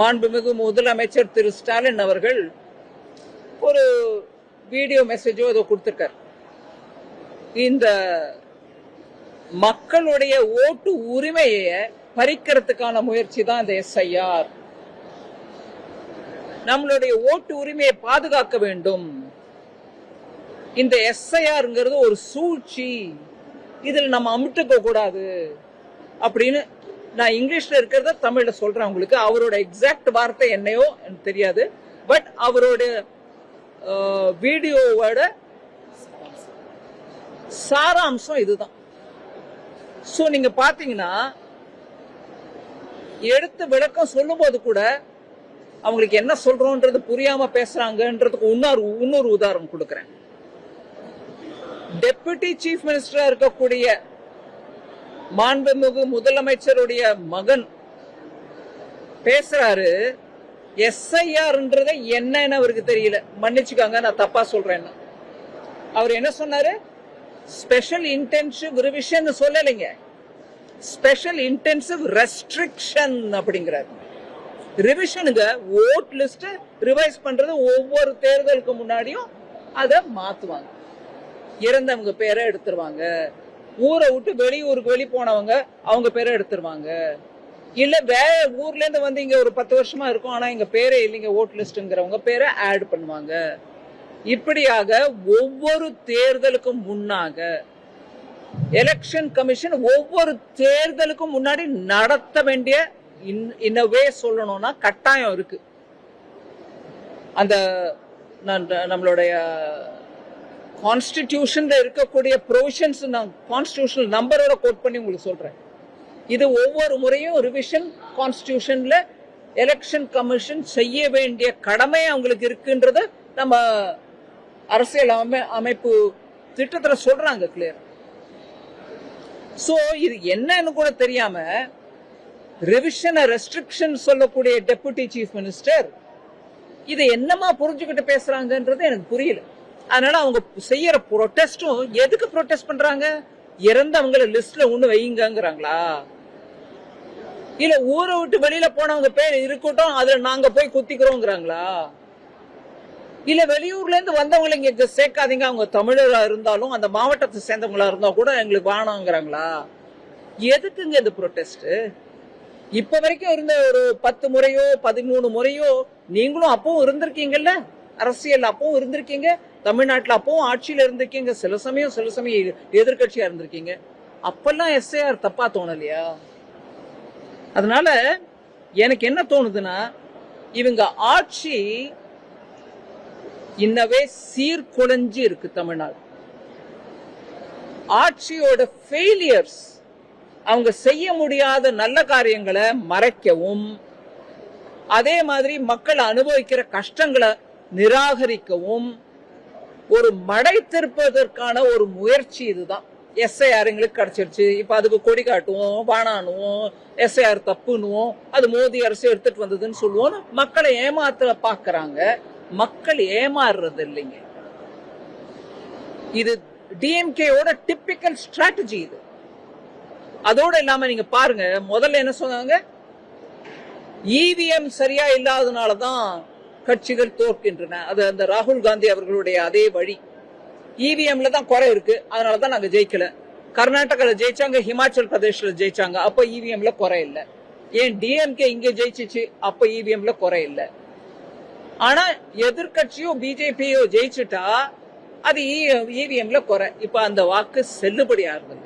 மாண்புமிகு முதலமைச்சர் திரு ஸ்டாலின் அவர்கள் ஒரு வீடியோ மெசேஜோ ஏதோ கொடுத்துருக்கார். இந்த மக்களுடைய ஓட்டு உரிமையை பறிக்கிறதுக்கான முயற்சி தான் இந்த எஸ்ஐஆர். நம்மளுடைய ஓட்டு உரிமையை பாதுகாக்க வேண்டும். இந்த எஸ்ஐஆர்ங்கிறது ஒரு சூழ்ச்சி. இதில் நம்ம அமிட்டுக்க கூடாது அப்படின்னு நான் இங்கிலீஷ்ல இருக்கிறத தமிழ்ல சொல்றேன் உங்களுக்கு. அவரோட எக்ஸாக்ட் வார்த்தை என்னையோ எனக்கு தெரியாது. பட் அவரோட வீடியோவோட சாராம்சம் இதுதான். ஸோ நீங்க பாத்தீங்கன்னா எடுத்து விளக்கம் சொல்லும்போது கூட அவங்களுக்கு என்ன சொல்றோன்றது புரியாம பேசுறாங்கன்றதுக்கு இன்னொரு இன்னொரு உதாரணம் கொடுக்குறேன். டெபுட்டி சீஃப் மினிஸ்டரா இருக்கக்கூடிய மாண்புமிகு முதலமைச்சருடைய மகன் பேசுறாரு எஸ்ஐஆர்ன்றத என்னன்னு அவருக்கு தெரியல. மன்னிச்சுக்காங்க நான் தப்பா சொல்றேன். அவர் என்ன சொன்னாரு? ஸ்பெஷல் இன்டென்சிவ் ரிவிஷன் சொல்லலைங்க. ஸ்பெஷல் இன்டென்சிவ் ரெஸ்ட்ரிக்ஷன் அப்படிங்கிறாரு. ரிவிஷனுங்க ஓட் லிஸ்ட் ரிவைஸ் பண்றது ஒவ்வொரு தேர்தலுக்கு முன்னாடியும் அதை மாத்துவாங்க. இறந்தவங்க பேரை எடுத்துருவாங்க. ஊரை விட்டு வெளியூருக்கு வெளி போனவங்க அவங்க பேரை எடுத்துருவாங்க. இல்ல வேற ஊர்ல இருந்து வந்து இங்க ஒரு பத்து வருஷமா இருக்கும் ஆனா இங்க பேரே இல்லைங்க ஓட் லிஸ்ட்ங்கிறவங்க பேரை ஆட் பண்ணுவாங்க. இப்படியாக ஒவ்வொரு தேர்தலுக்கும் முன்னாக எலெக்ஷன் கமிஷன் ஒவ்வொரு தேர்தலுக்கும் முன்னாடி நடத்த வேண்டிய இன்னவே சொல்லணும்னா கட்டாயம் இருக்கு. அந்த நம்மளுடைய கான்ஸ்டிடியூஷன்ல இருக்கக்கூடிய ப்ரொவிஷன்ஸ் நான் கான்ஸ்டிடியூஷனல் நம்பரோட கோட் பண்ணி உங்களுக்கு சொல்றேன். இது ஒவ்வொரு முறையும் ரிவிஷன் கான்ஸ்டியூஷன்ல எலெக்ஷன் கமிஷன் செய்ய வேண்டிய கடமை அவங்களுக்கு இருக்குன்றத நம்ம அரசியல் அமை அமைப்பு திட்டத்தில் சொல்றாங்க கிளியர் ஸோ இது என்னன்னு கூட தெரியாம ரிவிஷனை ரெஸ்ட்ரிக்ஷன் சொல்லக்கூடிய டெபுட்டி சீஃப் மினிஸ்டர் இதை என்னமா புரிஞ்சுக்கிட்டு பேசுறாங்கன்றது எனக்கு புரியல. அதனால அவங்க செய்யற ப்ரொட்டஸ்டும் எதுக்கு ப்ரொட்டஸ்ட் பண்றாங்க? இறந்தவங்கள லிஸ்ட்ல ஒண்ணு வைங்கங்கிறாங்களா? இல்ல ஊரை விட்டு வெளியில போனவங்க பேர் இருக்கட்டும் அதுல நாங்க போய் குத்திக்கிறோங்கிறாங்களா? இல்ல வெளியூர்ல இருந்து வந்தவங்களை இங்க சேர்க்காதீங்க அவங்க தமிழரா இருந்தாலும் அந்த மாவட்டத்தை சேர்ந்தவங்களா இருந்தா கூட எங்களுக்கு வேணாங்கிறாங்களா? எதுக்குங்க இந்த ப்ரொட்டஸ்ட் இப்ப வரைக்கும் இருந்த ஒரு பத்து முறையோ பதிமூணு முறையோ நீங்களும் அப்பவும் இருந்திருக்கீங்கல்ல? அரசியல் அப்பவும் இருந்திருக்கீங்க. தமிழ்நாட்டுல அப்பவும் ஆட்சியில இருந்திருக்கீங்க. சில சமயம் சில சமயம் எதிர்கட்சியா இருந்திருக்கீங்க. அப்பெல்லாம் எஸ்ஏஆர் தப்பா தோணலையா? அதனால எனக்கு என்ன தோணுதுன்னா இவங்க ஆட்சி இன்னவே சீர்குலைஞ்சு இருக்கு தமிழ்நாடு. ஆட்சியோட ஃபெயிலியர்ஸ் அவங்க செய்ய முடியாத நல்ல காரியங்களை மறைக்கவும் அதே மாதிரி மக்கள் அனுபவிக்கிற கஷ்டங்களை நிராகரிக்கவும் ஒரு மடை திருப்பதற்கான ஒரு முயற்சி இதுதான். எஸ்ஐஆர் எங்களுக்கு கிடைச்சிருச்சு. இப்போ அதுக்கு கொடி காட்டுவோம் பானானுவோம் எஸ்ஐஆர் தப்புன்னுவோம். அது மோதி அரசு எடுத்துட்டு வந்ததுன்னு சொல்லுவோம். மக்களை ஏமாத்த பார்க்குறாங்க. மக்கள் ஏமாறுறது இல்லைங்க. இது டிஎம்கேயோட டிப்பிக்கல் ஸ்ட்ராட்டஜி இது. அதோட இல்லாம நீங்க பாருங்க முதல்ல என்ன சொன்னாங்க? இவிஎம் சரியா இல்லாதனாலதான் கட்சிகள் தோற்கின்றன. அது அந்த ராகுல் காந்தி அவர்களுடைய அதே வழி. இவிஎம்ல தான் குறை இருக்கு. அதனாலதான் நாங்க ஜெயிக்கல. கர்நாடகால ஜெயிச்சாங்க ஹிமாச்சல் பிரதேஷ்ல ஜெயிச்சாங்க. அப்ப இவிஎம்ல குறை இல்ல. ஏன் டிஎம்கே இங்க ஜெயிச்சிச்சு அப்ப இவிஎம்ல குறை இல்ல. ஆனா எதிர்கட்சியோ பிஜேபியோ ஜெயிச்சுட்டா அது இவிஎம்ல குறை. இப்ப அந்த வாக்கு செல்லுபடி ஆகுது